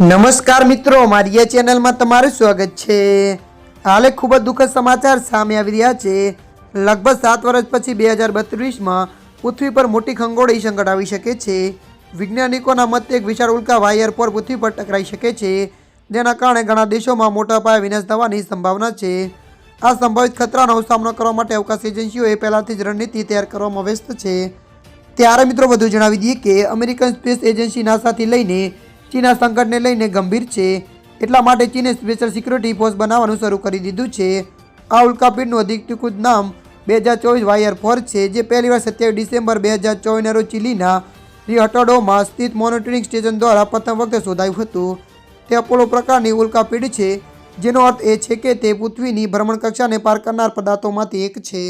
નમસ્કાર મિત્રો મારી આ ચેનલમાં તમારું સ્વાગત છે. હાલે ખૂબ જ દુઃખદ સમાચાર સામે આવી રહ્યા છે. લગભગ સાત વર્ષ પછી બે હજાર બત્રીસમાં પૃથ્વી પર મોટી ખંગોળી સંકટ આવી શકે છે. વૈજ્ઞાનિકોના મતે એક વિશાળ ઉલ્કા વાયર પર પૃથ્વી પર ટકરાઈ શકે છે. જેના કારણે ઘણા દેશોમાં મોટા પાયે વિનાશ થવાની સંભાવના છે. આ સંભવિત ખતરાનો સામનો કરવા માટે અવકાશ એજન્સીઓએ પહેલાંથી જ રણનીતિ તૈયાર કરવામાં વ્યસ્ત છે. ત્યારે મિત્રો, વધુ જણાવી દઈએ કે અમેરિકન સ્પેસ એજન્સી નાસાથી લઈને ચીના સંકટને લઈને ગંભીર છે. એટલા માટે ચીને સ્પેશિયલ સિક્યુરિટી ફોર્સ બનાવવાનું શરૂ કરી દીધું છે. આ ઉલ્કાપીઠનું અધિકૃત નામ બે હજાર ચોવીસ વાયર ફોર છે, જે પહેલીવાર સત્યાવીસ ડિસેમ્બર બે હજાર ચોવીસના રોજ ચીલીના રિહટોડોમાં સ્થિત મોનિટરિંગ સ્ટેશન દ્વારા પ્રથમ વખતે શોધાયું હતું. તે અપોલો પ્રકારની ઉલ્કાપીડ છે, જેનો અર્થ એ છે કે તે પૃથ્વીની ભ્રમણકક્ષાને પાર કરનાર પદાર્થોમાંથી એક છે.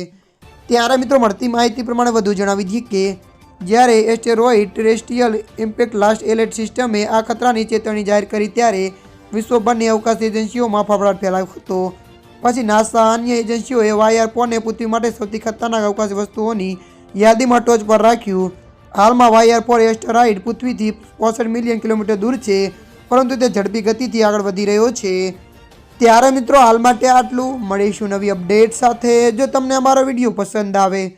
ત્યારે મિત્રો મળતી માહિતી પ્રમાણે વધુ જણાવી દઈએ કે જ્યારે asteroid terrestrial impact last alert સિસ્ટમે આ ખતરાની ચેતવણી જાહેર કરી ત્યારે વિશ્વભરની અવકાશ એજન્સીઓમાં ફફડાટ ફેલાયો હતો. પછી નાસા અન્ય એજન્સીઓએ વાયર પોને પૃથ્વી માટે સૌથી ખતરનાક અવકાશ વસ્તુઓની યાદીમાં ટોચ પર રાખ્યું. હાલમાં વાયર ફોર એસ્ટેરોઇડ પૃથ્વીથી પોસઠ મિલિયન કિલોમીટર દૂર છે, પરંતુ તે ઝડપી ગતિથી આગળ વધી રહ્યો છે. ત્યારે મિત્રો, હાલ માટે આટલું. મળીશું નવી અપડેટ સાથે. જો તમને અમારો વીડિયો પસંદ આવે